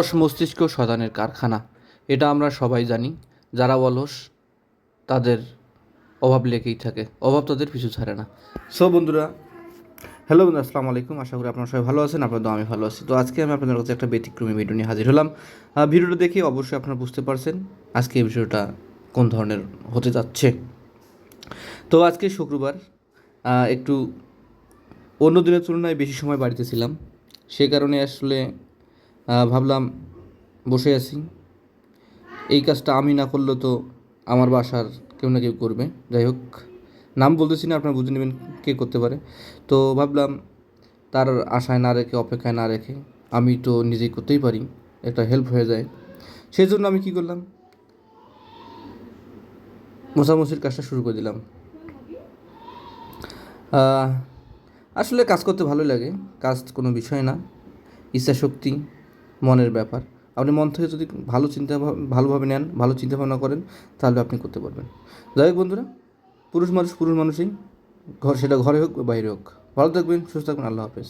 অলস মস্তিষ্ক শয়তানের কারখানা। এটা আমরা সবাই জানি। যারা অলস, তাদের অভাব লেগেই থাকে। অভাব তাদের পিছু ছাড়ে না। সো বন্ধুরা হ্যালো বন্ধু আসসালামু আলাইকুম। আশা করি আপনারা সবাই ভালো আছেন, আপনাদের আমি ভালো আছি। তো আজকে আমি আপনাদের কাছে একটা ব্যতিক্রমী ভিডিও নিয়ে হাজির হলাম। ভিডিওটা দেখে অবশ্যই আপনারা বুঝতে পারছেন আজকে এই ভিডিওটা কোন ধরনের হতে যাচ্ছে। তো আজকে শুক্রবার একটু অন্য দিনের তুলনায় বেশি সময় বাড়িতে ছিলাম। সে কারণে আসলে ভাবলাম বসে আছি। এই কাজটা আমি না করলেও তো আমার বাসার কেউ না কেউ করবে। যাই হোক, নাম বলতেছি না, আপনারা বুঝে নেবেন কে করতে পারে। তো ভাবলাম তার আশায় না রেখে, অপেক্ষায় না রেখে আমি তো নিজেই করতেই পারি, একটা হেল্প হয়ে যায়। সেই জন্য আমি কী করলাম? মোছামুছির কাজটা শুরু করে দিলাম। আসলে কাজ করতে ভালো লাগে, কাজ কোনো বিষয় না ইচ্ছা শক্তি মনের ব্যাপার। আপনি মন থেকে যদি ভালো চিন্তা ভাব- ভালোভাবে নেন, ভালো চিন্তা ভাবনা করেন, তাহলে আপনি করতে পারবেন। যাই হোক বন্ধুরা, পুরুষ মানুষ পুরুষ মানুষই, ঘর সেটা ঘরে হোক বা বাইরে হোক। ভালো থাকবেন, সুস্থ থাকবেন, আল্লাহ হাফেজ।